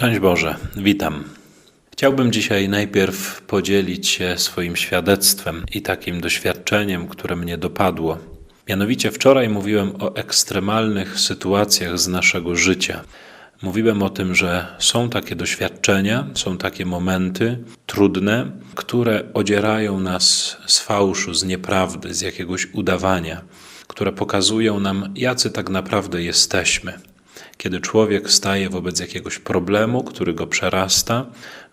Szczęść Boże, witam. Chciałbym dzisiaj najpierw podzielić się swoim świadectwem i takim doświadczeniem, które mnie dopadło. Mianowicie wczoraj mówiłem o ekstremalnych sytuacjach z naszego życia. Mówiłem o tym, że są takie doświadczenia, są takie momenty trudne, które odzierają nas z fałszu, z nieprawdy, z jakiegoś udawania, które pokazują nam, jacy tak naprawdę jesteśmy. Kiedy człowiek staje wobec jakiegoś problemu, który go przerasta,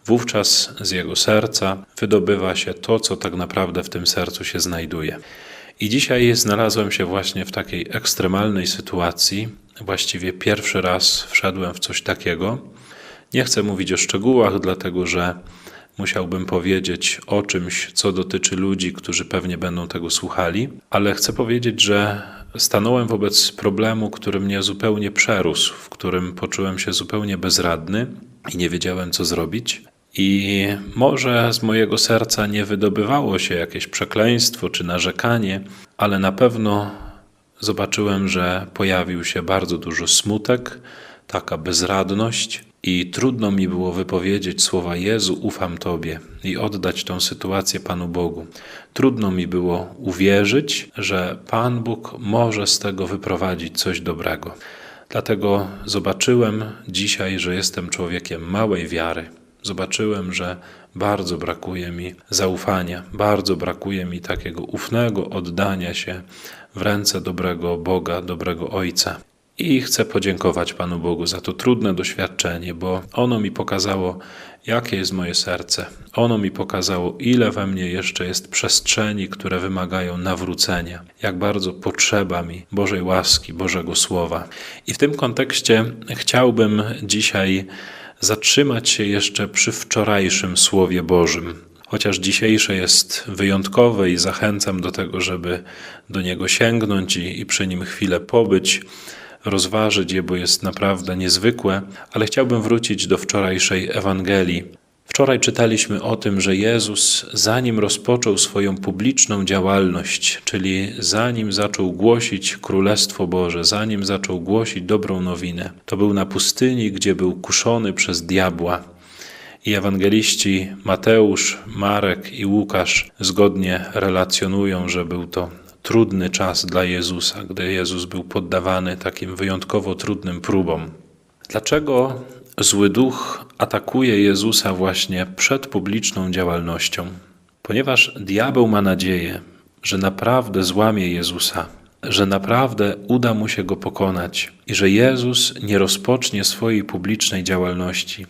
wówczas z jego serca wydobywa się to, co tak naprawdę w tym sercu się znajduje. I dzisiaj znalazłem się właśnie w takiej ekstremalnej sytuacji. Właściwie pierwszy raz wszedłem w coś takiego. Nie chcę mówić o szczegółach, dlatego że musiałbym powiedzieć o czymś, co dotyczy ludzi, którzy pewnie będą tego słuchali, ale chcę powiedzieć, że stanąłem wobec problemu, który mnie zupełnie przerósł, w którym poczułem się zupełnie bezradny i nie wiedziałem, co zrobić. I może z mojego serca nie wydobywało się jakieś przekleństwo czy narzekanie, ale na pewno zobaczyłem, że pojawił się bardzo dużo smutek, taka bezradność, i trudno mi było wypowiedzieć słowa Jezu, ufam Tobie i oddać tą sytuację Panu Bogu. Trudno mi było uwierzyć, że Pan Bóg może z tego wyprowadzić coś dobrego. Dlatego zobaczyłem dzisiaj, że jestem człowiekiem małej wiary. Zobaczyłem, że bardzo brakuje mi zaufania, bardzo brakuje mi takiego ufnego oddania się w ręce dobrego Boga, dobrego Ojca. I chcę podziękować Panu Bogu za to trudne doświadczenie, bo ono mi pokazało, jakie jest moje serce. Ono mi pokazało, ile we mnie jeszcze jest przestrzeni, które wymagają nawrócenia, jak bardzo potrzeba mi Bożej łaski, Bożego Słowa. I w tym kontekście chciałbym dzisiaj zatrzymać się jeszcze przy wczorajszym Słowie Bożym. Chociaż dzisiejsze jest wyjątkowe i zachęcam do tego, żeby do niego sięgnąć i, i przy nim chwilę pobyć rozważyć je, bo jest naprawdę niezwykłe, ale chciałbym wrócić do wczorajszej Ewangelii. Wczoraj czytaliśmy o tym, że Jezus, zanim rozpoczął swoją publiczną działalność, czyli zanim zaczął głosić Królestwo Boże, zanim zaczął głosić dobrą nowinę, to był na pustyni, gdzie był kuszony przez diabła. I ewangeliści Mateusz, Marek i Łukasz zgodnie relacjonują, że był to trudny czas dla Jezusa, gdy Jezus był poddawany takim wyjątkowo trudnym próbom. Dlaczego zły duch atakuje Jezusa właśnie przed publiczną działalnością? Ponieważ diabeł ma nadzieję, że naprawdę złamie Jezusa, że naprawdę uda mu się go pokonać i że Jezus nie rozpocznie swojej publicznej działalności,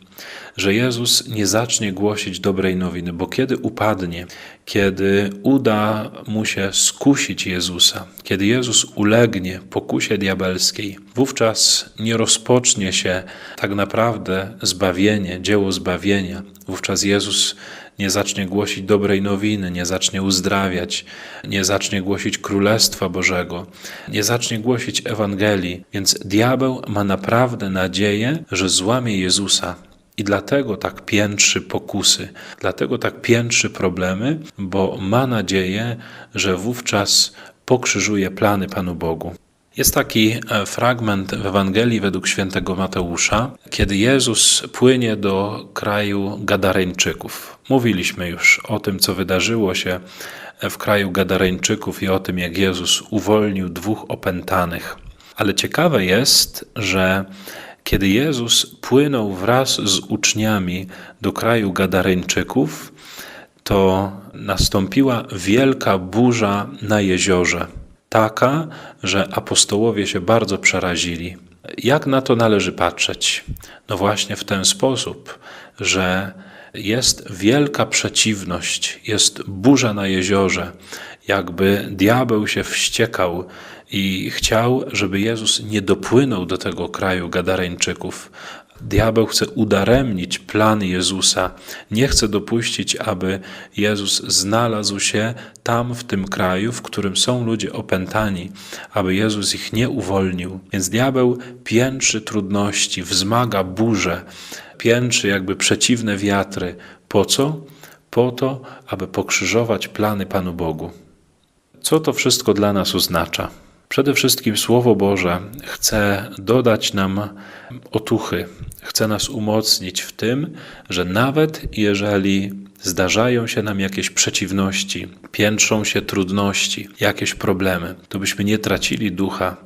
że Jezus nie zacznie głosić dobrej nowiny, bo kiedy upadnie, kiedy uda mu się skusić Jezusa, kiedy Jezus ulegnie pokusie diabelskiej, wówczas nie rozpocznie się tak naprawdę zbawienie, dzieło zbawienia. Wówczas Jezus nie zacznie głosić dobrej nowiny, nie zacznie uzdrawiać, nie zacznie głosić Królestwa Bożego, nie zacznie głosić Ewangelii. Więc diabeł ma naprawdę nadzieję, że złamie Jezusa. I dlatego tak piętrzy pokusy, dlatego tak piętrzy problemy, bo ma nadzieję, że wówczas pokrzyżuje plany Panu Bogu. Jest taki e, fragment w Ewangelii według świętego Mateusza, kiedy Jezus płynie do kraju Gadareńczyków. Mówiliśmy już o tym, co wydarzyło się w kraju Gadareńczyków i o tym, jak Jezus uwolnił dwóch opętanych. Ale ciekawe jest, że kiedy Jezus płynął wraz z uczniami do kraju Gadareńczyków, to nastąpiła wielka burza na jeziorze taka, że apostołowie się bardzo przerazili. Jak na to należy patrzeć? No właśnie w ten sposób, że jest wielka przeciwność, jest burza na jeziorze, jakby diabeł się wściekał i chciał, żeby Jezus nie dopłynął do tego kraju Gadareńczyków, Diabeł chce udaremnić plan Jezusa. Nie chce dopuścić, aby Jezus znalazł się tam, w tym kraju, w którym są ludzie opętani, aby Jezus ich nie uwolnił. Więc diabeł piętrzy trudności, wzmaga burze, piętrzy jakby przeciwne wiatry. Po co? Po to, aby pokrzyżować plany Panu Bogu. Co to wszystko dla nas oznacza? Przede wszystkim Słowo Boże chce dodać nam otuchy, chce nas umocnić w tym, że nawet jeżeli zdarzają się nam jakieś przeciwności, piętrzą się trudności, jakieś problemy, to byśmy nie tracili ducha,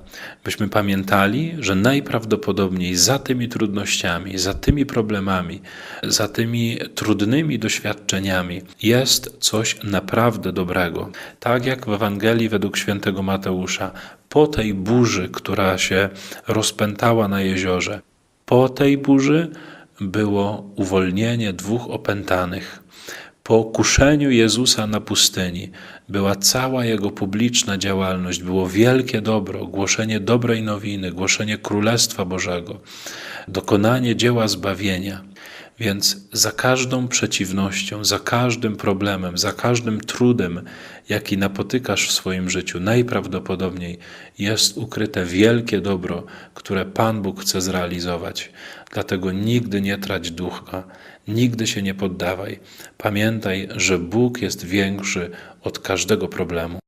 byśmy pamiętali, że najprawdopodobniej za tymi trudnościami, za tymi problemami, za tymi trudnymi doświadczeniami jest coś naprawdę dobrego. Tak jak w Ewangelii według świętego Mateusza, po tej burzy, która się rozpętała na jeziorze, po tej burzy było uwolnienie dwóch opętanych. Po kuszeniu Jezusa na pustyni była cała jego publiczna działalność, było wielkie dobro, głoszenie dobrej nowiny, głoszenie Królestwa Bożego, dokonanie dzieła zbawienia. Więc za każdą przeciwnością, za każdym problemem, za każdym trudem, jaki napotykasz w swoim życiu, najprawdopodobniej jest ukryte wielkie dobro, które Pan Bóg chce zrealizować. Dlatego nigdy nie trać ducha, nigdy się nie poddawaj. Pamiętaj, że Bóg jest większy od każdego problemu.